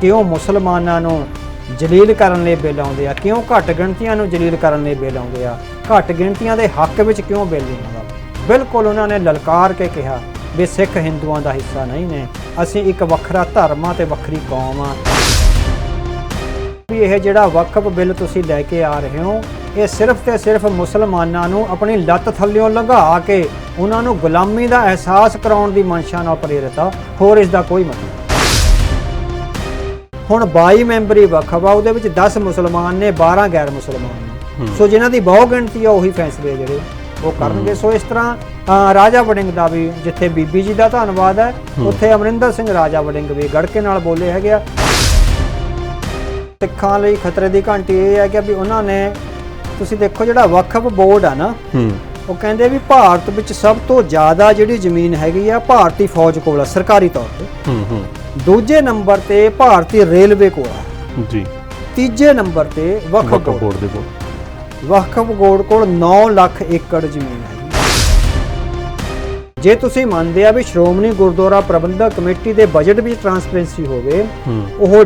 ਕਿਉਂ ਮੁਸਲਮਾਨਾਂ ਨੂੰ ਜਲੀਲ ਕਰਨ ਲਈ ਬਿੱਲ ਆਉਂਦੇ ਆ? ਕਿਉਂ ਘੱਟ ਗਿਣਤੀਆਂ ਨੂੰ ਜਲੀਲ ਕਰਨ ਲਈ ਬਿੱਲ ਆਉਂਦੇ ਆ? ਘੱਟ ਗਿਣਤੀਆਂ ਦੇ ਹੱਕ ਵਿੱਚ ਕਿਉਂ ਬਿੱਲ ਨਹੀਂ ਆਉਂਦਾ? ਬਿਲਕੁਲ ਉਹਨਾਂ ਨੇ ਲਲਕਾਰ ਕੇ ਕਿਹਾ ਵੀ ਸਿੱਖ ਹਿੰਦੂਆਂ ਦਾ ਹਿੱਸਾ ਨਹੀਂ ਨੇ। ਅਸੀਂ ਇੱਕ ਵੱਖਰਾ ਧਰਮ ਆ ਤੇ ਵੱਖਰੀ ਕੌਮ ਆ। ਵੀ ਇਹ ਜਿਹੜਾ ਵਕਫ ਬਿੱਲ ਤੁਸੀਂ ਲੈ ਕੇ ਆ ਰਹੇ ਹੋ, ਇਹ ਸਿਰਫ ਤੇ ਸਿਰਫ ਮੁਸਲਮਾਨਾਂ ਨੂੰ ਆਪਣੀ ਲੱਤ ਥੱਲਿਓਂ ਲੰਘਾ ਕੇ ਉਹਨਾਂ ਨੂੰ ਗੁਲਾਮੀ ਦਾ ਅਹਿਸਾਸ ਕਰਾਉਣ ਦੀ ਮਨਸ਼ਾ ਨਾਲ ਪ੍ਰੇਰਿਤ ਆ। ਹੋਰ ਇਸ ਦਾ ਕੋਈ ਮਤਲਬ ਹੁਣ 22 ਮੈਂਬਰੀ ਵਕਫ ਉਹਦੇ ਵਿੱਚ 10 ਮੁਸਲਮਾਨ ਨੇ 12 ਗੈਰ ਮੁਸਲਮਾਨ ਨੇ। ਸੋ ਜਿਨ੍ਹਾਂ ਦੀ ਬਹੁ ਗਿਣਤੀ ਆ ਉਹੀ ਫੈਸਲੇ ਜਿਹੜੇ ਉਹ ਕਰਨਗੇ। ਸੋ ਇਸ ਤਰ੍ਹਾਂ ਰਾਜਾ ਵੜਿੰਗ ਦਾ ਵੀ ਜਿੱਥੇ ਬੀਬੀ ਜੀ ਦਾ ਧੰਨਵਾਦ ਹੈ ਉੱਥੇ ਅਮਰਿੰਦਰ ਸਿੰਘ ਰਾਜਾ ਵੜਿੰਗ ਵੀ ਗੜਕੇ ਨਾਲ ਬੋਲੇ ਹੈਗੇ ਆ। ਸਿੱਖਾਂ ਲਈ ਖਤਰੇ ਦੀ ਘੰਟੀ ਇਹ ਹੈ ਕਿ ਵੀ ਉਹਨਾਂ ਨੇ ਤੁਸੀਂ ਦੇਖੋ ਜਿਹੜਾ ਵਕਫ ਬੋਰਡ ਆ ਨਾ ਉਹ ਕਹਿੰਦੇ ਵੀ ਭਾਰਤ ਵਿੱਚ ਸਭ ਤੋਂ ਜ਼ਿਆਦਾ ਜਿਹੜੀ ਜ਼ਮੀਨ ਹੈਗੀ ਆ ਭਾਰਤੀ ਫੌਜ ਕੋਲ ਆ ਸਰਕਾਰੀ ਤੌਰ ਤੇ। ਹੂੰ ਹੂੰ। ਦੂਜੇ ਨੰਬਰ ਤੇ ਭਾਰਤੀ ਰੇਲਵੇ ਕੋਲ ਆ। ਜੀ। ਤੀਜੇ ਨੰਬਰ ਤੇ ਵਕਫ ਵਕਫ ਬੋਰਡ ਦੇ ਕੋਲ। ਵਕਫ ਬੋਰਡ ਕੋਲ 9 ਲੱਖ ਏਕੜ ਜ਼ਮੀਨ ਹੈ। ਜੇ ਤੁਸੀਂ ਮੰਨਦੇ ਆ ਵੀ ਸ਼੍ਰੋਮਣੀ ਗੁਰਦੁਆਰਾ ਪ੍ਰਬੰਧਕ ਕਮੇਟੀ ਦੇ ਬਜਟ ਵਿੱਚ ਟਰਾਂਸਪੇਰੈਂਸੀ ਹੋਵੇ ਹੂੰ। ਉਹ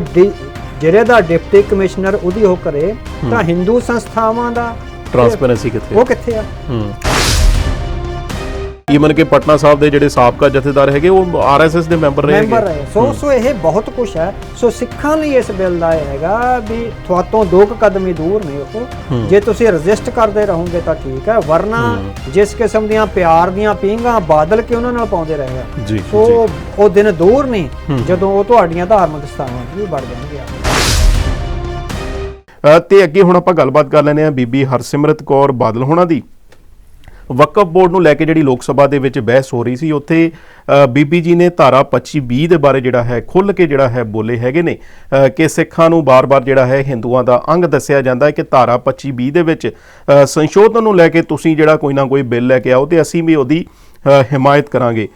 ਜਿਹੜੇ ਦਾ ਡਿਪਟੀ ਕਮਿਸ਼ਨਰ ਉਹਦੀ ਉਹ ਕਰੇ ਤਾਂ ਹਿੰਦੂ ਸੰਸਥਾਵਾਂ ਦਾ ਟਰਾਂਸਪੇਰੈਂਸੀ ਕਿੱਥੇ ਉਹ ਕਿੱਥੇ ਆ? ਹੂੰ। ਈਵਨ ਕਿ ਪਟਨਾ ਸਾਹਿਬ ਦੇ ਜਿਹੜੇ ਸਾਬਕਾ ਜਥੇਦਾਰ ਹੈਗੇ ਉਹ ਆਰਐਸਐਸ ਦੇ ਮੈਂਬਰ ਰਹੇ ਮੈਂਬਰ ਹੈਗੇ? ਹੈ ਸੋ ਸੋ ਇਹ ਬਹੁਤ ਕੁਝ ਹੈ। ਸੋ ਸਿੱਖਾਂ ਲਈ ਇਸ ਬਿੱਲ ਦਾ ਹੈਗਾ ਵੀ ਤੁਹਾਤੋਂ ਦੋ ਕਦਮ ਦੂਰ ਨੇ ਉਹ ਜੇ ਤੁਸੀਂ ਰੈਜ਼ਿਸਟ ਕਰਦੇ ਰਹੋਗੇ ਤਾਂ ਠੀਕ ਹੈ ਵਰਨਾ ਜਿਸ ਕਿਸਮ ਦੀਆਂ ਪਿਆਰ ਦੀਆਂ ਪੀਂਘਾਂ ਬਾਦਲ ਕੇ ਉਹਨਾਂ ਨਾਲ ਪਾਉਂਦੇ ਰਹੇ ਆ। ਸੋ ਉਹ ਦਿਨ ਦੂਰ ਨਹੀਂ ਜਦੋਂ ਉਹ ਤੁਹਾਡੀਆਂ ਧਾਰਮਿਕ ਸਥਾਨਾਂ ਵੀ ਵੜ ਜਾਣਗੇ ਤੇ ਅੱਗੇ ਹੁਣ ਆਪਾਂ ਗੱਲਬਾਤ ਕਰ ਲੈਂਦੇ ਹਾਂ ਬੀਬੀ ਹਰਸਿਮਰਤ ਕੌਰ ਬਾਦਲ ਹੋਣਾ ਦੀ। ਵਕਫ ਬੋਰਡ ਨੂੰ ਲੈ ਕੇ ਜਿਹੜੀ ਲੋਕ ਸਭਾ ਦੇ ਵਿੱਚ ਬਹਿਸ ਹੋ ਰਹੀ ਸੀ ਉੱਥੇ ਅ, ਬੀਬੀ ਜੀ ਨੇ ਧਾਰਾ 25 20 ਦੇ ਬਾਰੇ ਜਿਹੜਾ ਹੈ ਖੁੱਲ ਕੇ ਜਿਹੜਾ ਹੈ ਬੋਲੇ ਹੈਗੇ ਨੇ। ਕਿ ਸਿੱਖਾਂ ਨੂੰ ਬਾਰ-ਬਾਰ ਜਿਹੜਾ ਹੈ ਹਿੰਦੂਆਂ ਦਾ ਅੰਗ ਦੱਸਿਆ ਜਾਂਦਾ ਹੈ ਕਿ ਧਾਰਾ 25 20 ਦੇ ਵਿੱਚ ਸੰਸ਼ੋਧਨ ਨੂੰ ਲੈ ਕੇ ਤੁਸੀਂ ਜਿਹੜਾ ਕੋਈ ਨਾ ਕੋਈ ਬਿੱਲ ਲੈ ਕੇ ਆਓ ਤੇ ਅਸੀਂ ਵੀ ਉਹਦੀ ਹਿਮਾਇਤ ਕਰਾਂਗੇ।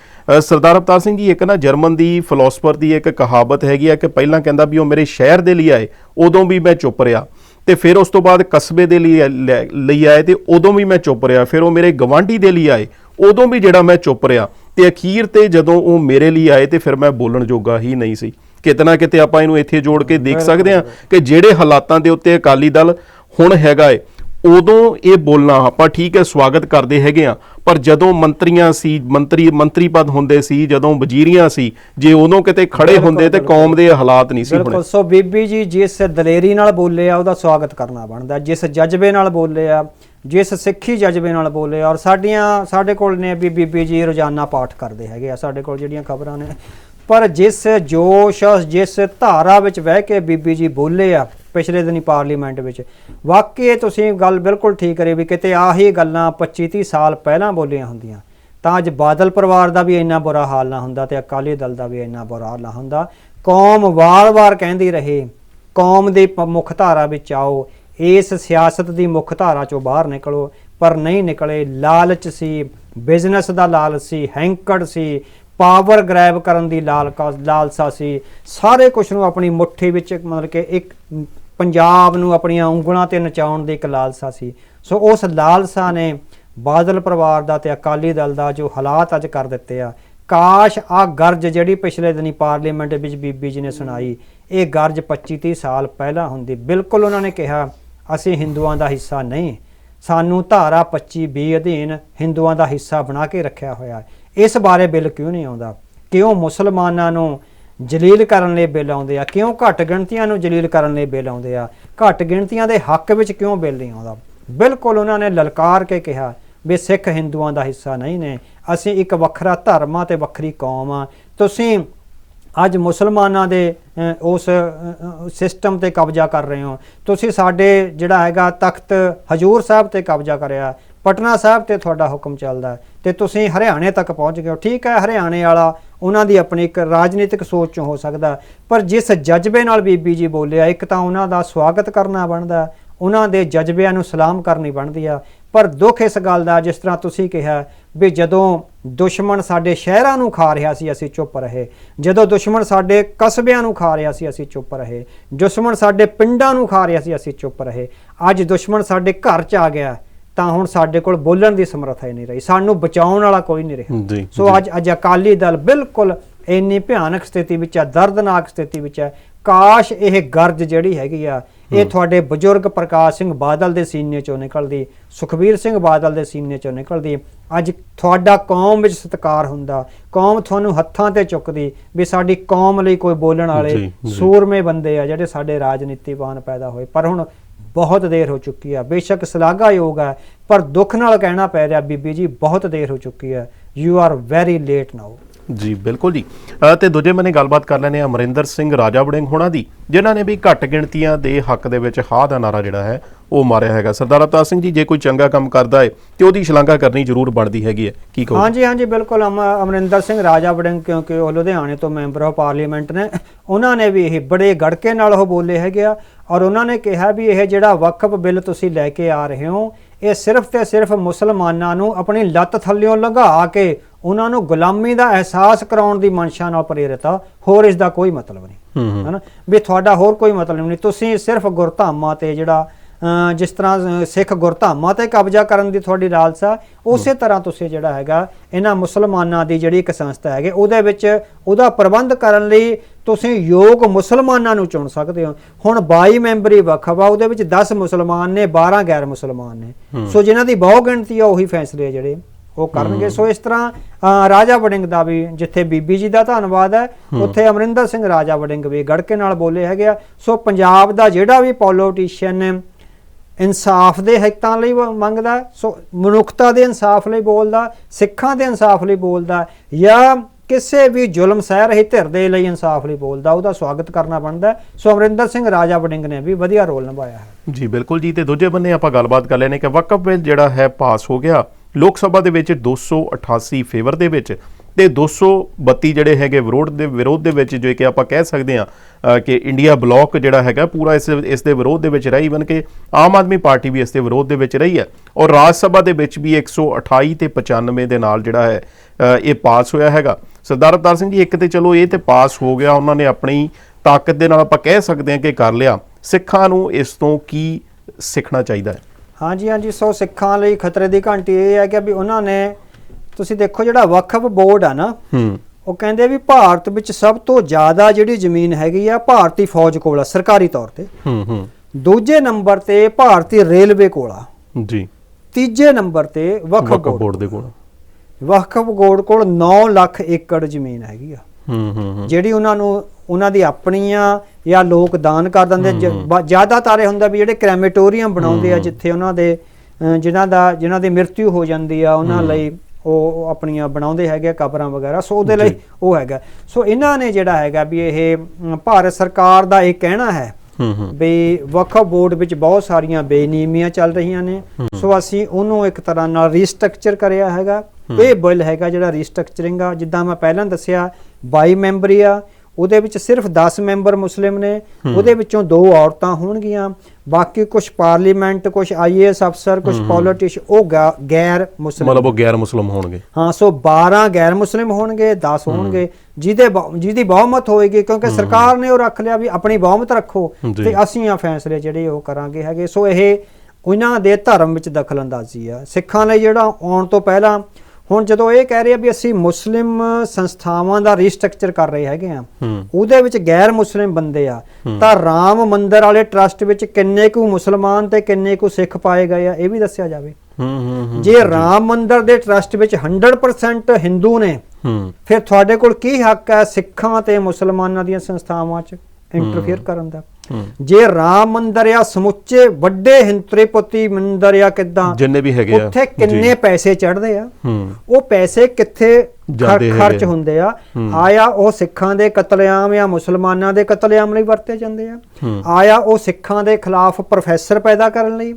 ਸਰਦਾਰ ਅਵਤਾਰ ਸਿੰਘ ਜੀ ਇੱਕ ਨਾ ਜਰਮਨ ਦੀ ਫਿਲਾਸਫਰ ਦੀ ਇੱਕ ਕਹਾਵਤ ਹੈਗੀ ਆ ਕਿ ਪਹਿਲਾਂ ਕਹਿੰਦਾ ਵੀ ਉਹ ਮੇਰੇ ਸ਼ਹਿਰ ਦੇ ਲਈ ਆਏ ਉਦੋਂ ਵੀ ਮੈਂ ਚੁੱਪ ਰਿਹਾ। ਤੇ ਫਿਰ ਉਸ ਤੋਂ ਬਾਅਦ ਕਸਬੇ ਦੇ ਲਈ ਲਈ ਆਏ ਤੇ ਉਦੋਂ ਵੀ ਮੈਂ ਚੁੱਪ ਰਿਹਾ। ਫਿਰ ਉਹ ਮੇਰੇ ਗਵਾਂਢੀ ਦੇ ਲਈ ਆਏ। ਉਦੋਂ ਵੀ ਜਿਹੜਾ ਮੈਂ ਚੁੱਪ ਰਿਹਾ। ਤੇ ਅਖੀਰ ਤੇ ਜਦੋਂ ਉਹ ਮੇਰੇ ਲਈ ਆਏ ਤੇ ਫਿਰ ਮੈਂ ਬੋਲਣ ਜੋਗਾ ਹੀ ਨਹੀਂ ਸੀ। ਕਿਤੇ ਨਾ ਕਿਤੇ ਆਪਾਂ ਇਹਨੂੰ ਇੱਥੇ ਜੋੜ ਕੇ ਦੇਖ ਸਕਦੇ ਹਾਂ ਕਿ ਜਿਹੜੇ ਹਾਲਾਤਾਂ ਦੇ ਉੱਤੇ ਅਕਾਲੀ ਦਲ ਹੁਣ ਹੈਗਾ ਏ ਉਦੋਂ ਇਹ ਬੋਲਣਾ ਆਪਾਂ ਠੀਕ ਹੈ ਸਵਾਗਤ ਕਰਦੇ ਹੈਗੇ ਆ ਪਰ ਜਦੋਂ ਮੰਤਰੀਆਂ ਸੀ ਮੰਤਰੀ ਮੰਤਰੀ ਪਦ ਹੁੰਦੇ ਸੀ ਜਦੋਂ ਵਜ਼ੀਰੀਆਂ ਸੀ ਜੇ ਉਦੋਂ ਕਿਤੇ ਖੜੇ ਹੁੰਦੇ ਤੇ ਕੌਮ ਦੇ ਹਾਲਾਤ ਨਹੀਂ ਸੀ ਹੋਣੇ ਬਿਲਕੁਲ ਸੋ ਬੀਬੀ ਜੀ ਜਿਸ ਦਲੇਰੀ ਨਾਲ ਬੋਲੇ ਆ ਉਹਦਾ ਸਵਾਗਤ ਕਰਨਾ ਬਣਦਾ। ਜਿਸ ਜਜ਼ਬੇ ਨਾਲ ਬੋਲੇ ਆ ਜਿਸ ਸਿੱਖੀ ਜਜ਼ਬੇ ਨਾਲ ਬੋਲੇ ਆ ਔਰ ਸਾਡੀਆਂ ਸਾਡੇ ਕੋਲ ਨੇ ਵੀ ਬੀਬੀ ਜੀ ਰੋਜ਼ਾਨਾ ਪਾਠ ਕਰਦੇ ਹੈਗੇ ਆ। ਸਾਡੇ ਕੋਲ ਜਿਹੜੀਆਂ ਖਬਰਾਂ ਨੇ ਪਰ ਜਿਸ ਜੋਸ਼, ਜਿਸ ਧਾਰਾ ਵਿੱਚ ਵਹਿ ਕੇ ਬੀਬੀ ਜੀ ਬੋਲੇ ਆ ਪਿਛਲੇ ਦਿਨੀ ਪਾਰਲੀਮੈਂਟ ਵਿੱਚ, ਵਾਕਈ ਤੁਸੀਂ ਗੱਲ ਬਿਲਕੁਲ ਠੀਕ ਕਰੀ ਵੀ ਕਿਤੇ ਆਹੀ ਗੱਲਾਂ 25 30 ਸਾਲ ਪਹਿਲਾਂ ਬੋਲੀਆਂ ਹੁੰਦੀਆਂ। ਤਾਂ ਅੱਜ ਬਾਦਲ ਪਰਿਵਾਰ ਦਾ ਵੀ ਇੰਨਾ ਬੁਰਾ ਹਾਲ ਨਾ ਹੁੰਦਾ ਤੇ ਅਕਾਲੀ ਦਲ ਦਾ ਵੀ ਇੰਨਾ ਬੁਰਾ ਹਾਲ ਨਾ ਹੁੰਦਾ। ਕੌਮ ਵਾਰ-ਵਾਰ ਕਹਿੰਦੀ ਰਹੇ, ਕੌਮ ਦੀ ਮੁੱਖ ਧਾਰਾ ਵਿੱਚ ਆਓ, ਇਸ ਸਿਆਸਤ ਦੀ ਮੁੱਖ ਧਾਰਾ ਚੋਂ ਬਾਹਰ ਨਿਕਲੋ, ਪਰ ਨਹੀਂ ਨਿਕਲੇ। ਲਾਲਚ ਸੀ, ਬਿਜ਼ਨਸ ਦਾ ਲਾਲਚ ਸੀ, ਹੈਂਕੜ ਸੀ ਪਾਵਰ ਗ੍ਰੈਬ ਕਰਨ ਦੀ ਲਾਲ ਲਾਲਸਾ ਸੀ। ਸਾਰੇ ਕੁਝ ਨੂੰ ਆਪਣੀ ਮੁੱਠੀ ਵਿੱਚ ਮਤਲਬ ਕਿ ਇੱਕ ਪੰਜਾਬ ਨੂੰ ਆਪਣੀਆਂ ਉਂਗਲਾਂ ਤੇ ਨਚਾਉਣ ਦੀ ਇੱਕ ਲਾਲਸਾ ਸੀ। ਸੋ ਉਸ ਲਾਲਸਾ ਨੇ ਬਾਦਲ ਪਰਿਵਾਰ ਦਾ ਤੇ ਅਕਾਲੀ ਦਲ ਦਾ ਜੋ ਹਾਲਾਤ ਅੱਜ ਕਰ ਦਿੱਤੇ ਆ, ਕਾਸ਼ ਆ ਗਰਜ ਜਿਹੜੀ ਪਿਛਲੇ ਦਿਨੀ ਪਾਰਲੀਮੈਂਟ ਵਿੱਚ ਬੀਬੀ ਜੀ ਨੇ ਸੁਣਾਈ, ਇਹ ਗਰਜ 25 30 ਸਾਲ ਪਹਿਲਾਂ ਹੁੰਦੀ। ਬਿਲਕੁਲ ਉਹਨਾਂ ਨੇ ਕਿਹਾ, ਅਸੀਂ ਹਿੰਦੂਆਂ ਦਾ ਹਿੱਸਾ ਨਹੀਂ, ਸਾਨੂੰ ਧਾਰਾ 25 20 ਅਧੀਨ ਹਿੰਦੂਆਂ ਦਾ ਹਿੱਸਾ ਬਣਾ ਕੇ ਰੱਖਿਆ ਹੋਇਆ ਇਸ ਬਾਰੇ ਬਿੱਲ ਕਿਉਂ ਨਹੀਂ ਆਉਂਦਾ? ਕਿਉਂ ਮੁਸਲਮਾਨਾਂ ਨੂੰ ਜਲੀਲ ਕਰਨ ਲਈ ਬਿੱਲ ਆਉਂਦੇ ਆ? ਕਿਉਂ ਘੱਟ ਗਿਣਤੀਆਂ ਨੂੰ ਜਲੀਲ ਕਰਨ ਲਈ ਬਿੱਲ ਆਉਂਦੇ ਆ? ਘੱਟ ਗਿਣਤੀਆਂ ਦੇ ਹੱਕ ਵਿੱਚ ਕਿਉਂ ਬਿੱਲ ਨਹੀਂ ਆਉਂਦਾ? ਬਿਲਕੁਲ ਉਹਨਾਂ ਨੇ ਲਲਕਾਰ ਕੇ ਕਿਹਾ ਵੀ ਸਿੱਖ ਹਿੰਦੂਆਂ ਦਾ ਹਿੱਸਾ ਨਹੀਂ ਨੇ। ਅਸੀਂ ਇੱਕ ਵੱਖਰਾ ਧਰਮ ਆ ਤੇ ਵੱਖਰੀ ਕੌਮ ਆ। ਤੁਸੀਂ ਅੱਜ ਮੁਸਲਮਾਨਾਂ ਦੇ ਉਸ ਸਿਸਟਮ ਤੇ ਕਬਜ਼ਾ ਕਰ ਰਹੇ ਹੋ। ਤੁਸੀਂ ਸਾਡੇ ਜਿਹੜਾ ਹੈਗਾ ਤਖਤ ਹਜੂਰ ਸਾਹਿਬ ਤੇ ਕਬਜ਼ਾ ਕਰਿਆ। ਪਟਨਾ ਸਾਹਿਬ ਤੇ ਤੁਹਾਡਾ ਹੁਕਮ ਚੱਲਦਾ ਹੈ ਤੇ ਤੁਸੀਂ ਹਰਿਆਣੇ ਤੱਕ ਪਹੁੰਚ ਗਏ ਹੋ। ਠੀਕ ਹੈ, ਹਰਿਆਣੇ ਵਾਲਾ, ਉਹਨਾਂ ਦੀ ਆਪਣੀ ਇੱਕ ਰਾਜਨੀਤਿਕ ਸੋਚ ਚੋਂ ਹੋ ਸਕਦਾ ਪਰ ਜਿਸ ਜਜ਼ਬੇ ਨਾਲ ਬੀਬੀ ਜੀ ਬੋਲਿਆ, ਇੱਕ ਤਾਂ ਉਹਨਾਂ ਦਾ ਸਵਾਗਤ ਕਰਨਾ ਬਣਦਾ ਉਹਨਾਂ ਦੇ ਜਜ਼ਬਿਆਂ ਨੂੰ ਸਲਾਮ ਕਰਨੀ ਬਣਦੀ ਆ। ਪਰ ਦੁੱਖ ਇਸ ਗੱਲ ਦਾ, ਜਿਸ ਤਰ੍ਹਾਂ ਤੁਸੀਂ ਕਿਹਾ ਵੀ ਜਦੋਂ ਦੁਸ਼ਮਣ ਸਾਡੇ ਸ਼ਹਿਰਾਂ ਨੂੰ ਖਾ ਰਿਹਾ ਸੀ, ਅਸੀਂ ਚੁੱਪ ਰਹੇ। ਜਦੋਂ ਦੁਸ਼ਮਣ ਸਾਡੇ ਕਸਬਿਆਂ ਨੂੰ ਖਾ ਰਿਹਾ ਸੀ, ਅਸੀਂ ਚੁੱਪ ਰਹੇ। ਦੁਸ਼ਮਣ ਸਾਡੇ ਪਿੰਡਾਂ ਨੂੰ ਖਾ ਰਿਹਾ ਸੀ, ਅਸੀਂ ਚੁੱਪ ਰਹੇ। ਅੱਜ ਦੁਸ਼ਮਣ ਸਾਡੇ ਘਰ 'ਚ ਆ ਗਿਆ ਤਾਂ ਹੁਣ ਸਾਡੇ ਕੋਲ ਬੋਲਣ ਦੀ ਸਮਰੱਥਾ ਹੀ ਨਹੀਂ ਰਹੀ। ਸਾਨੂੰ ਬਚਾਉਣ ਵਾਲਾ ਕੋਈ ਨਹੀਂ ਰਿਹਾ। ਸੋ ਅੱਜ ਅੱਜ ਅਕਾਲੀ ਦਲ ਬਿਲਕੁਲ ਇੰਨੀ ਭਿਆਨਕ ਸਥਿਤੀ ਵਿੱਚ ਹੈ ਦਰਦਨਾਕ ਸਥਿਤੀ ਵਿੱਚ ਹੈ। ਕਾਸ਼ ਇਹ ਗਰਜ ਜਿਹੜੀ ਹੈਗੀ ਆ ਇਹ ਤੁਹਾਡੇ ਬਜ਼ੁਰਗ ਪ੍ਰਕਾਸ਼ ਸਿੰਘ ਬਾਦਲ ਦੇ ਸੀਨੇ ਚੋਂ ਨਿਕਲਦੀ ਸੁਖਬੀਰ ਸਿੰਘ ਬਾਦਲ ਦੇ ਸੀਨੇ ਚੋਂ ਨਿਕਲਦੀ ਅੱਜ ਤੁਹਾਡਾ ਕੌਮ ਵਿੱਚ ਸਤਿਕਾਰ ਹੁੰਦਾ ਕੌਮ ਤੁਹਾਨੂੰ ਹੱਥਾਂ ਤੇ ਚੁੱਕਦੀ ਵੀ ਸਾਡੀ ਕੌਮ ਲਈ ਕੋਈ ਬੋਲਣ ਵਾਲੇ। ਸੂਰਮੇ ਬੰਦੇ ਆ ਜਿਹੜੇ ਸਾਡੇ ਰਾਜਨੀਤੀਵਾਨ ਪੈਦਾ ਹੋਏ। ਪਰ ਹੁਣ ਬਹੁਤ ਦੇਰ ਹੋ ਚੁੱਕੀ ਆ। ਬੇਸ਼ੱਕ ਸ਼ਲਾਘਾਯੋਗ ਹੈ ਪਰ ਦੁੱਖ ਨਾਲ ਕਹਿਣਾ ਪੈ ਰਿਹਾ, ਬੀਬੀ ਜੀ, ਬਹੁਤ ਦੇਰ ਹੋ ਚੁੱਕੀ ਹੈ you are very late now ਜੀ ਬਿਲਕੁਲ ਜੀ। ਅ, ਤੇ ਦੂਜੇ ਮੈਨੇ ਗੱਲਬਾਤ ਕਰ ਲੈਨੇ ਆ ਅਮਰਿੰਦਰ ਸਿੰਘ ਰਾਜਾ ਵੜਿੰਗ ਹੋਣਾ ਦੀ ਜਿਨ੍ਹਾਂ ਨੇ ਵੀ ਘੱਟ ਗਿਣਤੀਆਂ ਦੇ ਹੱਕ ਦੇ ਵਿੱਚ ਹਾਂ ਦਾ ਨਾਰਾ ਜਿਹੜਾ ਹੈ ਉਹ ਮਾਰਿਆ ਹੈਗਾ। ਸਰਦਾਰ ਅਵਤਾਰ ਸਿੰਘ ਜੀ ਜੇ ਕੋਈ ਚੰਗਾ ਕੰਮ ਕਰਦਾ ਹੈ ਤੇ ਉਹਦੀ ਸ਼ਲਾਘਾ ਕਰਨੀ ਜ਼ਰੂਰ ਬਣਦੀ ਹੈਗੀ ਹੈ। ਕੀ ਕਹੋ ਹਾਂਜੀ ਹਾਂਜੀ ਬਿਲਕੁਲ। ਅਮ- ਅਮਰਿੰਦਰ ਸਿੰਘ ਰਾਜਾ ਵੜਿੰਗ ਕਿਉਂਕਿ ਉਹ ਲੁਧਿਆਣੇ ਤੋਂ ਮੈਂਬਰ ਆਫ ਪਾਰਲੀਮੈਂਟ ਨੇ ਉਹਨਾਂ ਨੇ ਵੀ ਇਹ ਬੜੇ ਗੜਕੇ ਨਾਲ ਉਹ ਬੋਲੇ ਹੈਗੇ ਆ ਔਰ ਉਹਨਾਂ ਨੇ ਕਿਹਾ ਵੀ ਇਹ ਜਿਹੜਾ ਵਕਫ ਬਿੱਲ ਤੁਸੀਂ ਲੈ ਕੇ ਆ ਰਹੇ ਹੋ ਇਹ ਸਿਰਫ ਤੇ ਸਿਰਫ ਮੁਸਲਮਾਨਾਂ ਨੂੰ ਆਪਣੀ ਲੱਤ ਥੱਲਿਓਂ ਲੰਘਾ ਕੇ ਉਹਨਾਂ ਨੂੰ ਗੁਲਾਮੀ ਦਾ ਅਹਿਸਾਸ ਕਰਾਉਣ ਦੀ ਮਨਸ਼ਾ ਨਾਲ ਪ੍ਰੇਰਿਤ ਆ। ਹੋਰ ਇਸ ਦਾ ਕੋਈ ਮਤਲਬ ਨਹੀਂ। ਹਨਾ? ਵੀ ਤੁਹਾਡਾ ਹੋਰ ਕੋਈ ਮਤਲਬ ਨਹੀਂ। ਤੁਸੀਂ ਸਿਰਫ ਗੁਰਧਾਮਾਂ ਤੇ ਜਿਹੜਾ ਜਿਸ ਤਰ੍ਹਾਂ ਸਿੱਖ ਗੁਰਧਾਮਾਂ ਤੇ ਕਬਜ਼ਾ ਕਰਨ ਦੀ ਤੁਹਾਡੀ ਲਾਲਸਾ ਉਸੇ ਤਰ੍ਹਾਂ ਤੁਸੀਂ ਜਿਹੜਾ ਹੈਗਾ ਇਹਨਾਂ ਮੁਸਲਮਾਨਾਂ ਦੀ ਜਿਹੜੀ ਇੱਕ ਸੰਸਥਾ ਹੈਗੇ ਉਹਦੇ ਵਿੱਚ ਉਹਦਾ ਪ੍ਰਬੰਧ ਕਰਨ ਲਈ ਤੁਸੀਂ ਯੋਗ ਮੁਸਲਮਾਨਾਂ ਨੂੰ ਚੁਣ ਸਕਦੇ ਹੋ। ਹੁਣ 22 ਮੈਂਬਰੀ ਵਕਫ ਉਹਦੇ ਵਿੱਚ 10 ਮੁਸਲਮਾਨ ਨੇ 12 ਗੈਰ ਮੁਸਲਮਾਨ ਨੇ। ਸੋ ਜਿਨ੍ਹਾਂ ਦੀ ਬਹੁ ਗਿਣਤੀ ਆ ਉਹੀ ਫੈਸਲੇ ਆ ਜਿਹੜੇ। ਉਹ ਕਰਨਗੇ। ਸੋ ਇਸ ਤਰ੍ਹਾਂ ਰਾਜਾ ਵੜਿੰਗ ਦਾ ਵੀ ਜਿੱਥੇ ਬੀਬੀ ਜੀ ਦਾ ਧੰਨਵਾਦ ਹੈ ਉੱਥੇ ਅਮਰਿੰਦਰ ਸਿੰਘ ਰਾਜਾ ਵੜਿੰਗ ਵੀ ਗੜਕੇ ਨਾਲ ਬੋਲੇ ਹੈਗੇ ਆ। ਸੋ ਪੰਜਾਬ ਦਾ ਜਿਹੜਾ ਵੀ ਪੋਲੀਟੀਸ਼ੀਅਨ ਇਨਸਾਫ ਦੇ ਹਿੱਤਾਂ ਲਈ ਮੰਗਦਾ ਸੋ ਮਨੁੱਖਤਾ ਦੇ ਇਨਸਾਫ ਲਈ ਬੋਲਦਾ ਸਿੱਖਾਂ ਦੇ ਇਨਸਾਫ ਲਈ ਬੋਲਦਾ ਜਾਂ ਕਿਸੇ ਵੀ ਜ਼ੁਲਮ ਸਹਿ ਰਹੀ ਧਿਰ ਦੇ ਲਈ ਇਨਸਾਫ ਲਈ ਬੋਲਦਾ ਉਹਦਾ ਸਵਾਗਤ ਕਰਨਾ ਬਣਦਾ। ਸੋ ਅਮਰਿੰਦਰ ਸਿੰਘ ਰਾਜਾ ਵੜਿੰਗ ਨੇ ਵੀ ਵਧੀਆ ਰੋਲ ਨਿਭਾਇਆ ਹੈ। ਜੀ ਬਿਲਕੁਲ ਜੀ। ਤੇ ਦੂਜੇ ਬੰਨੇ ਆਪਾਂ ਗੱਲਬਾਤ ਕਰ ਲੈਨੇ ਕਿ ਵਕਫ ਬਿੱਲ ਜਿਹੜਾ ਹੈ ਪਾਸ ਹੋ ਗਿਆ। ਲੋਕ ਸਭਾ ਦੇ ਵਿੱਚ 288 ਫੇਵਰ ਦੇ ਵਿੱਚ ਤੇ 232 ਜਿਹੜੇ ਹੈਗੇ ਵਿਰੋਧ ਦੇ ਵਿਰੋਧ ਦੇ ਵਿੱਚ ਜੋ ਕਿ ਆਪਾਂ ਕਹਿ ਸਕਦੇ ਹਾਂ ਕਿ ਇੰਡੀਆ ਬਲੌਕ ਜਿਹੜਾ ਹੈਗਾ ਪੂਰਾ ਇਸ ਇਸ ਦੇ ਵਿਰੋਧ ਦੇ ਵਿੱਚ ਰਹੀ ਇਵਨ ਕਿ ਆਮ ਆਦਮੀ ਪਾਰਟੀ ਵੀ ਇਸ ਦੇ ਵਿਰੋਧ ਦੇ ਵਿੱਚ ਰਹੀ ਹੈ। ਔਰ ਰਾਜ ਸਭਾ ਦੇ ਵਿੱਚ ਵੀ 128 ਤੇ 95 ਦੇ ਨਾਲ ਜਿਹੜਾ ਹੈ ਇਹ ਪਾਸ ਹੋਇਆ ਹੈਗਾ। ਸਰਦਾਰ ਅਵਤਾਰ ਸਿੰਘ ਜੀ, ਇੱਕ ਤੇ ਚਲੋ ਇਹ ਤੇ ਪਾਸ ਹੋ ਗਿਆ, ਉਹਨਾਂ ਨੇ ਆਪਣੀ ਤਾਕਤ ਦੇ ਨਾਲ ਆਪਾਂ ਕਹਿ ਸਕਦੇ ਹਾਂ ਕਿ ਕਰ ਲਿਆ। ਸਿੱਖਾਂ ਨੂੰ ਇਸ ਤੋਂ ਕੀ ਸਿੱਖਣਾ ਚਾਹੀਦਾ ਹੈ? ਹਾਂਜੀ ਹਾਂਜੀ ਸੋ ਸਿੱਖਾਂ ਲਈ ਖਤਰੇ ਦੀ ਘੰਟੀ ਇਹ ਹੈ ਕਿ ਵੀ ਉਹਨਾਂ ਨੇ ਤੁਸੀਂ ਦੇਖੋ ਜਿਹੜਾ ਵਕਫ ਬੋਰਡ ਆ ਨਾ ਹੂੰ। ਉਹ ਕਹਿੰਦੇ ਵੀ ਭਾਰਤ ਵਿੱਚ ਸਭ ਤੋਂ ਜ਼ਿਆਦਾ ਜਿਹੜੀ ਜ਼ਮੀਨ ਹੈਗੀ ਆ ਭਾਰਤੀ ਫੌਜ ਕੋਲ ਆ ਸਰਕਾਰੀ ਤੌਰ ਤੇ। ਹੂੰ ਹੂੰ। ਦੂਜੇ ਨੰਬਰ ਤੇ ਭਾਰਤੀ ਰੇਲਵੇ ਕੋਲ ਆ। ਜੀ। ਤੀਜੇ ਨੰਬਰ ਤੇ ਵਕਫ ਬੋਰਡ ਦੇ ਕੋਲ ਵਕਫ ਬੋਰਡ ਕੋਲ 9 ਲੱਖ ਏਕੜ ਜ਼ਮੀਨ ਹੈਗੀ ਆ। ਹੂੰ ਜਿਹੜੀ ਉਹਨਾਂ ਨੂੰ ਉਹਨਾਂ ਦੀ ਆਪਣੀ ਆ ਜਾਂ ਲੋਕ ਦਾਨ ਕਰ ਦਿੰਦੇ ਜ਼ਿਆਦਾਤਰ ਇਹ ਹੁੰਦਾ ਵੀ ਜਿਹੜੇ ਕ੍ਰੈਮੇਟੋਰੀਅਮ ਬਣਾਉਂਦੇ ਆ ਜਿੱਥੇ ਉਹਨਾਂ ਦੇ ਜਿਨ੍ਹਾਂ ਦਾ ਜਿਨ੍ਹਾਂ ਦੀ ਮ੍ਰਿਤਿੂ ਹੋ ਜਾਂਦੀ ਆ ਉਹਨਾਂ ਲਈ ਉਹ ਆਪਣੀਆਂ ਬਣਾਉਂਦੇ ਹੈਗੇ ਕਬਰਾਂ ਵਗੈਰਾ ਸੋ ਉਹਦੇ ਲਈ ਉਹ ਹੈਗਾ। ਸੋ ਇਹਨਾਂ ਨੇ ਜਿਹੜਾ ਹੈਗਾ ਵੀ ਇਹ ਭਾਰਤ ਸਰਕਾਰ ਦਾ ਇਹ ਕਹਿਣਾ ਹੈ ਹੂੰ ਹੂੰ। ਵੀ ਵਕਫ ਬੋਰਡ ਵਿੱਚ ਬਹੁਤ ਸਾਰੀਆਂ ਬੇਨੀਮੀਆਂ ਚੱਲ ਰਹੀਆਂ ਨੇ। ਸੋ ਅਸੀਂ ਉਹਨੂੰ ਇੱਕ ਤਰ੍ਹਾਂ ਨਾਲ ਰੀਸਟਰਕਚਰ ਕਰਿਆ ਹੈਗਾ। ਇਹ ਬਿੱਲ ਹੈਗਾ ਜਿਹੜਾ ਰੀਸਟਰਕਚਰਿੰਗ ਆ ਜਿੱਦਾਂ ਮੈਂ ਪਹਿਲਾਂ ਦੱਸਿਆ 22 ਮੈਂਬਰੀ ਆ ਉਹਦੇ ਵਿੱਚ ਸਿਰਫ 10 ਮੈਂਬਰ ਮੁਸਲਿਮ ਨੇ ਉਹਦੇ ਵਿੱਚੋਂ ਦੋ ਔਰਤਾਂ ਹੋਣਗੀਆਂ ਬਾਕੀ ਕੁਝ ਪਾਰਲੀਮੈਂਟ ਕੁਝ ਆਈਏਐਸ ਅਫਸਰ ਕੁਝ ਪੋਲਿਟਿਸ਼ ਉਹ ਗੈਰ ਮੁਸਲਿਮ। ਮਤਲਬ ਉਹ ਗੈਰ ਮੁਸਲਮ ਹੋਣਗੇ। ਹਾਂ ਸੋ 12 ਗੈਰ ਮੁਸਲਿਮ ਹੋਣਗੇ 10 ਹੋਣਗੇ ਜਿਹਦੇ ਜਿਹਦੀ ਬਹੁਮਤ ਹੋਏਗੀ ਕਿਉਂਕਿ ਸਰਕਾਰ ਨੇ ਉਹ ਰੱਖ ਲਿਆ ਵੀ ਆਪਣੀ ਬਹੁਮਤ ਰੱਖੋ। ਤੇ ਅਸੀਂ ਆ ਫੈਸਲੇ ਜਿਹੜੇ ਉਹ ਕਰਾਂਗੇ ਹੈਗੇ। ਸੋ ਇਹ ਉਹਨਾਂ ਦੇ ਧਰਮ ਵਿੱਚ ਦਖਲਅੰਦਾਜ਼ੀ ਆ। ਸਿੱਖਾਂ ਲਈ ਜਿਹੜਾ ਆਉਣ ਤੋਂ ਪਹਿਲਾਂ ਹੁਣ ਜਦੋਂ ਇਹ ਕਹਿ ਰਹੇ ਆ ਵੀ ਅਸੀਂ ਮੁਸਲਿਮ ਸੰਸਥਾਵਾਂ ਦਾ ਰੀਸਟਰਕਚਰ ਕਰ ਰਹੇ ਹੈਗੇ ਆ ਉਹਦੇ ਵਿੱਚ ਗੈਰ ਮੁਸਲਿਮ ਬੰਦੇ ਆ ਤਾਂ ਰਾਮ ਮੰਦਿਰ ਵਾਲੇ ਟਰਸਟ ਵਿੱਚ ਕਿੰਨੇ ਕੁ ਮੁਸਲਮਾਨ ਤੇ ਕਿੰਨੇ ਕੁ ਸਿੱਖ ਪਾਏ ਗਏ ਆ ਇਹ ਵੀ ਦੱਸਿਆ ਜਾਵੇ। ਜੇ ਰਾਮ ਮੰਦਿਰ ਦੇ ਟਰਸਟ ਵਿੱਚ 100% ਹਿੰਦੂ ਨੇ ਫਿਰ ਤੁਹਾਡੇ ਕੋਲ ਕੀ ਹੱਕ ਹੈ ਸਿੱਖਾਂ ਤੇ ਮੁਸਲਮਾਨਾਂ ਦੀਆਂ ਸੰਸਥਾਵਾਂ 'ਚ ਇੰਟਰਫੇਅਰ ਕਰਨ ਦਾ। ਜੇ ਰਾਮ ਮੰਦਿਰ ਆ ਸਮੁੱਚੇ ਵੱਡੇ ਹਿੰਦੂਪਤੀ ਮੰਦਿਰ ਆ ਕਿਦਾਂ? ਜਿੰਨੇ ਵੀ ਹੈਗੇ ਆ। ਉੱਥੇ ਕਿੰਨੇ ਪੈਸੇ ਚੜਦੇ ਆ? ਉਹ ਪੈਸੇ ਕਿੱਥੇ ਖਰਚ। ਹੁੰਦੇ ਆ। ਆਇਆ ਉਹ ਸਿੱਖਾਂ ਦੇ ਕਤਲੇਆਮ ਜਾਂ ਮੁਸਲਮਾਨਾਂ ਦੇ ਕਤਲੇਆਮ ਲਈ ਵਰਤੇ ਜਾਂਦੇ ਆ। ਆਇਆ ਉਹ ਸਿੱਖਾਂ ਦੇ ਖਿਲਾਫ ਪ੍ਰੋਫੈਸਰ ਪੈਦਾ ਕਰਨ ਲਈ।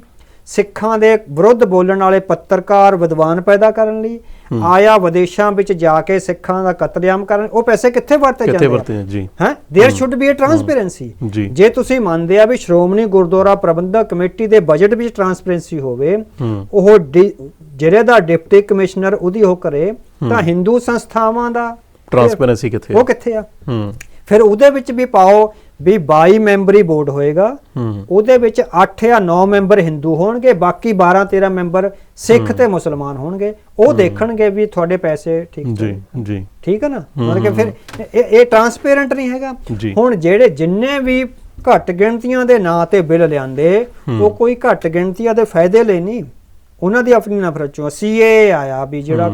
ਸਿੱਖਾਂ ਦੇ ਵਿਰੁੱਧ ਬੋਲਣ ਵਾਲੇ ਪੱਤਰਕਾਰ ਵਿਦਵਾਨ ਪੈਦਾ ਕਰਨ ਲਈ ਆਇਆ ਵਿਦੇਸ਼ਾਂ ਵਿੱਚ ਜਾ ਕੇ ਸਿੱਖਾਂ ਦਾ ਕਤਲੇਆਮ ਕਰਨ ਉਹ ਪੈਸੇ ਕਿੱਥੇ ਵਰਤੇ ਕਿੱਥੇ ਜਾਂਦੇ ਆ ਵਰਤੇ ਆ? ਜੀ ਹੈ there should be a transparency ਜੀ ਜੇ ਤੁਸੀਂ ਮੰਨਦੇ ਆ ਵੀ ਸ਼੍ਰੋਮਣੀ ਗੁਰਦੁਆਰਾ ਪ੍ਰਬੰਧਕ ਕਮੇਟੀ ਦੇ ਬਜਟ ਵਿੱਚ ਟ੍ਰਾਂਸਪੇਰੈਂਸੀ ਹੋਵੇ ਹੂੰ ਉਹ ਡੀ- ਜਿਹੜੇ ਦਾ ਡਿਪਟੀ ਕਮਿਸ਼ਨਰ ਉਹਦੀ ਉਹ ਕਰੇ ਤਾਂ ਹਿੰਦੂ ਸੰਸਥਾਵਾਂ ਦਾ ਟ੍ਰਾਂਸਪੇਰੈਂਸੀ ਕਿੱਥੇ ਉਹ ਕਿੱਥੇ ਆ ਹੂੰ ਫਿਰ ਉਹਦੇ ਵਿੱਚ ਵੀ ਪਾਓ ਵੀ 22 ਮੈਂਬਰੀ ਬੋਰਡ ਹੋਏਗਾ ਉਹਦੇ ਵਿੱਚ 8 ਜਾਂ 9 ਮੈਂਬਰ ਹਿੰਦੂ ਹੋਣਗੇ ਬਾਕੀ 12 13 ਮੈਂਬਰ ਸਿੱਖ ਤੇ ਮੁਸਲਮਾਨ ਹੋਣਗੇ। ਉਹ ਦੇਖਣਗੇ ਵੀ ਤੁਹਾਡੇ ਪੈਸੇ ਠੀਕ ਜੀ ਜੀ। ਠੀਕ ਹੈ ਨਾ? ਮਤਲਬ ਕਿ ਫਿਰ ਇਹ ਇਹ ਟਰਾਂਸਪੇਰੈਂਟ ਨਹੀਂ ਹੈਗਾ। ਹੁਣ ਜਿਹੜੇ ਜਿੰਨੇ ਵੀ ਘੱਟ ਗਿਣਤੀਆਂ ਦੇ ਨਾਂ ਤੇ ਬਿੱਲ ਲਿਆਂਦੇ ਉਹ ਕੋਈ ਘੱਟ ਗਿਣਤੀਆਂ ਦੇ ਫਾਇਦੇ ਲਈ ਨਹੀਂ। ਉਹਨਾਂ ਦੀ ਆਪਣੀ ਨਫ਼ਰਤ ਚੋਂ ਸੀਏ ਆਇਆ ਵੀ ਜਿਹੜਾ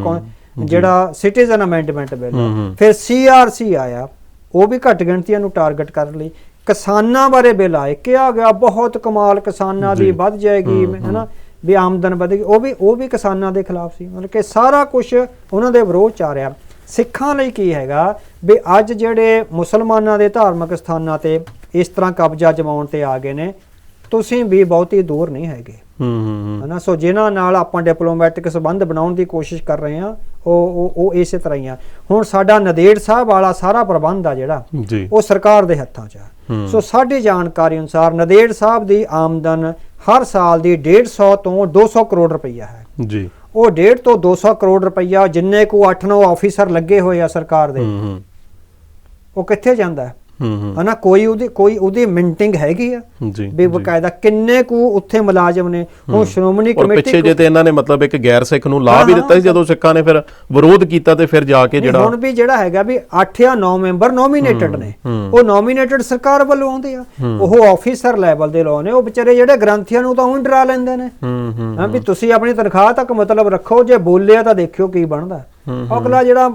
ਜਿਹੜਾ ਸਿਟੀਜ਼ਨ ਅਮੈਂਡਮੈਂਟ ਬਿੱਲ। ਫਿਰ ਸੀਆਰਸੀ ਆਇਆ। ਉਹ ਵੀ ਘੱਟ ਗਿਣਤੀਆਂ ਨੂੰ ਟਾਰਗੇਟ ਕਰਨ ਲਈ। ਕਿਸਾਨਾਂ ਬਾਰੇ ਬਿੱਲ ਆਏ। ਕਿਹਾ ਗਿਆ ਬਹੁਤ ਕਮਾਲ ਕਿਸਾਨਾਂ ਦੀ। ਵੱਧ ਜਾਏਗੀ ਹੈਨਾ? ਵੀ ਆਮਦਨ ਵਧੇਗੀ। ਉਹ ਵੀ ਉਹ ਵੀ ਕਿਸਾਨਾਂ ਦੇ ਖਿਲਾਫ ਸੀ। ਮਤਲਬ ਕਿ ਸਾਰਾ ਕੁਝ ਉਹਨਾਂ ਦੇ ਵਿਰੋਧ ਚ ਆ ਰਿਹਾ। ਸਿੱਖਾਂ ਲਈ ਕੀ ਹੈਗਾ? ਵੀ ਅੱਜ ਜਿਹੜੇ ਮੁਸਲਮਾਨਾਂ ਦੇ ਧਾਰਮਿਕ ਸਥਾਨਾਂ ਤੇ ਇਸ ਤਰ੍ਹਾਂ ਕਬਜ਼ਾ ਜਮਾਉਣ ਤੇ ਆ ਗਏ ਨੇ ਤੁਸੀਂ ਵੀ ਬਹੁਤੀ ਦੂਰ ਨਹੀਂ ਹੈਗੇ। ਹੂੰ ਹਨਾ? ਸੋ ਜਿਨ੍ਹਾਂ ਨਾਲ ਆਪਾਂ ਡਿਪਲੋਮੈਟਿਕ ਸੰਬੰਧ ਬਣਾਉਣ ਦੀ ਕੋਸ਼ਿਸ਼ ਕਰ ਰਹੇ ਹਾਂ ਉਹ ਉਹ ਇਸੇ ਤਰ੍ਹਾਂ ਹੀ ਆ। ਹੁਣ ਸਾਡਾ ਨਦੇੜ ਸਾਹਿਬ ਵਾਲਾ ਸਾਰਾ ਪ੍ਰਬੰਧ ਆ ਜਿਹੜਾ ਉਹ ਸਰਕਾਰ ਦੇ ਹੱਥਾਂ 'ਚ ਆ। ਸੋ ਸਾਡੀ ਜਾਣਕਾਰੀ ਅਨੁਸਾਰ ਨਦੇੜ ਸਾਹਿਬ ਦੀ ਆਮਦਨ ਹਰ ਸਾਲ ਦੀ 150 ਤੋਂ 200 ਕਰੋੜ ਰੁਪਈਆ ਹੈ। ਜੀ। ਉਹ 1.5 ਤੋਂ 200 ਕਰੋੜ ਰੁਪਈਆ ਜਿੰਨੇ ਕੋ 8-9 ਆਫੀਸਰ ਲੱਗੇ ਹੋਏ ਆ ਸਰਕਾਰ ਦੇ। ਉਹ ਕਿੱਥੇ ਜਾਂਦਾ? ਹੂੰ ਹਨਾ ਕੋਈ ਉਹਦੀ ਕੋਈ ਉਹਦੀ ਮਿੰਟਿੰਗ ਹੈਗੀ ਆ। ਵੀ ਬਕਾਇਦਾ ਕਿੰਨੇ ਕੁ ਉੱਥੇ ਮੁਲਾਜ਼ਮ ਨੇ ਹੁਣ ਸ਼੍ਰੋਮਣੀ ਕਮੇਟੀ ਪਿੱਛੇ ਜੇ ਤੇ ਇਹਨਾਂ ਨੇ ਮਤਲਬ ਇੱਕ ਗੈਰ ਸਿੱਖ ਨੂੰ ਲਾ ਵੀ ਦਿੱਤਾ ਸੀ ਜਦੋਂ ਸਿੱਖਾਂ ਨੇ ਫਿਰ ਵਿਰੋਧ ਕੀਤਾ ਤੇ ਫਿਰ ਜਾ ਕੇ ਜਿਹੜਾ ਹੁਣ ਵੀ ਜਿਹੜਾ ਹੈਗਾ ਵੀ 8 ਜਾਂ 9 ਮੈਂਬਰ ਨੋਮੀਨੇਟਡ ਨੇ। ਉਹ ਨੋਮੀਨੇਟਡ ਸਰਕਾਰ ਵੱਲੋਂ ਆਉਂਦੇ ਆ। ਉਹ ਆਫੀਸਰ ਲੈਵਲ ਦੇ ਲੋਕ ਨੇ ਉਹ ਵਿਚਾਰੇ ਜਿਹੜੇ ਗ੍ਰੰਥੀਆਂ ਨੂੰ ਤਾਂ ਉਹ ਡਰਾ ਲੈਂਦੇ ਨੇ। ਹਾਂ ਵੀ ਤੁਸੀਂ ਆਪਣੀ ਤਨਖਾਹ ਤੱਕ ਮਤਲਬ ਰੱਖੋ ਜੇ ਬੋਲਿਆ ਤਾਂ ਦੇਖਿਓ ਕੀ ਬਣਦਾ। ਅਗਲਾ ਜਿਹੜਾ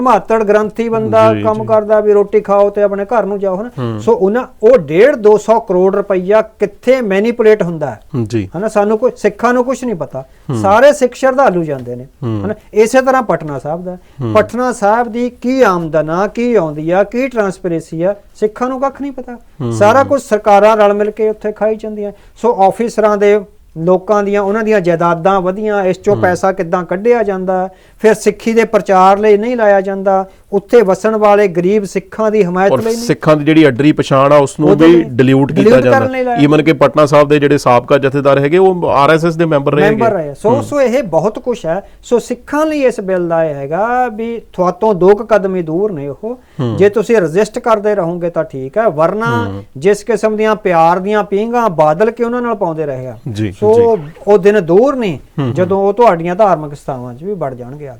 ਧਮਾਤੜ ਗ੍ਰੰਥੀ ਬੰਦਾ ਕੰਮ। ਕਰਦਾ ਵੀ ਰੋਟੀ ਖਾਓ ਤੇ ਆਪਣੇ ਘਰ ਨੂੰ ਜਾਓ ਹਨਾ? ਸੋ ਉਹਨਾਂ ਉਹ 1.5 200 ਕਰੋੜ ਰੁਪਈਆ ਕਿੱਥੇ ਮੈਨੀਪੂਲੇਟ ਹੁੰਦਾ ਹੈ? ਜੀ। ਹਨਾ ਸਾਨੂੰ ਕੋਈ ਸਿੱਖਾਂ ਨੂੰ ਕੁਝ ਨਹੀਂ ਪਤਾ। ਸਾਰੇ ਸਿੱਖ ਸ਼ਰਧਾਲੂ ਜਾਂਦੇ ਨੇ ਹਨਾ? ਇਸੇ ਤਰ੍ਹਾਂ ਪਟਨਾ ਸਾਹਿਬ ਦਾ ਪਟਨਾ ਸਾਹਿਬ ਦੀ ਕੀ ਆਮਦਨ ਆ ਕੀ ਆਉਂਦੀ ਆ ਕੀ ਟਰਾਂਸਪੇਰੈਂਸੀ ਆ ਸਿੱਖਾਂ ਨੂੰ ਕੱਖ ਨਹੀਂ ਪਤਾ। ਸਾਰਾ ਕੁਝ ਸਰਕਾਰਾਂ ਰਲ ਮਿਲ ਕੇ ਉੱਥੇ ਖਾਈ ਜਾਂਦੀਆਂ। ਸੋ ਆਫੀਸਰਾਂ ਦੇ ਲੋਕਾਂ ਦੀਆਂ ਉਹਨਾਂ ਦੀਆਂ ਜਾਇਦਾਦਾਂ ਵਧੀਆਂ ਇਸ ਚੋਂ ਪੈਸਾ ਕਿੱਦਾਂ ਕੱਢਿਆ ਜਾਂਦਾ? ਫਿਰ ਸਿੱਖੀ ਦੇ ਪ੍ਰਚਾਰ ਲਈ ਨਹੀਂ ਲਾਇਆ ਜਾਂਦਾ। ਉੱਥੇ ਵਸਣ ਵਾਲੇ ਗਰੀਬ ਸਿੱਖਾਂ ਦੀ ਹਮਾਇਤ ਲਈ ਨਹੀਂ। ਸਿੱਖਾਂ ਦੀ ਜਿਹੜੀ ਅੱਡਰੀ ਪਛਾਣ ਆ ਉਸ ਨੂੰ ਵੀ ਡਿਲੀਟ ਕੀਤਾ ਜਾਂਦਾ। ਈਵਨ ਕਿ ਪਟਨਾ ਸਾਹਿਬ ਦੇ ਜਿਹੜੇ ਸਾਬਕਾ ਜਥੇਦਾਰ ਹੈਗੇ ਉਹ ਆਰਐਸਐਸ ਦੇ ਮੈਂਬਰ ਰਹੇ ਮੈਂਬਰ ਹੈਗੇ। ਹੈ ਸੋ ਸੋ ਇਹ ਬਹੁਤ ਕੁਝ ਹੈ। ਸੋ ਸਿੱਖਾਂ ਲਈ ਇਸ ਬਿੱਲ ਦਾ ਇਹ ਹੈਗਾ ਵੀ ਤੁਹਾਤੋਂ ਦੋ ਕਦਮ ਹੀ ਦੂਰ ਨੇ ਉਹ। ਜੇ ਤੁਸੀਂ ਰਜਿਸਟ ਕਰਦੇ ਰਹੋਗੇ ਤਾਂ ਠੀਕ ਹੈ ਵਰਨਾ ਜਿਸ ਕਿਸਮ ਦੀਆਂ ਪਿਆਰ ਦੀਆਂ ਪੀਂਘਾਂ ਬਾਦਲ ਕੇ ਉਹਨਾਂ ਨਾਲ ਪਾਉਂਦੇ ਰਹੇਗਾ ਸੋ ਉਹ ਦਿਨ ਦੂਰ ਨਹੀਂ ਜਦੋਂ ਉਹ ਤੁਹਾਡੀਆਂ ਧਾਰਮਿਕ ਸਥਾਵਾਂ 'ਚ ਵੀ ਵੜ ਜਾਣਗੇ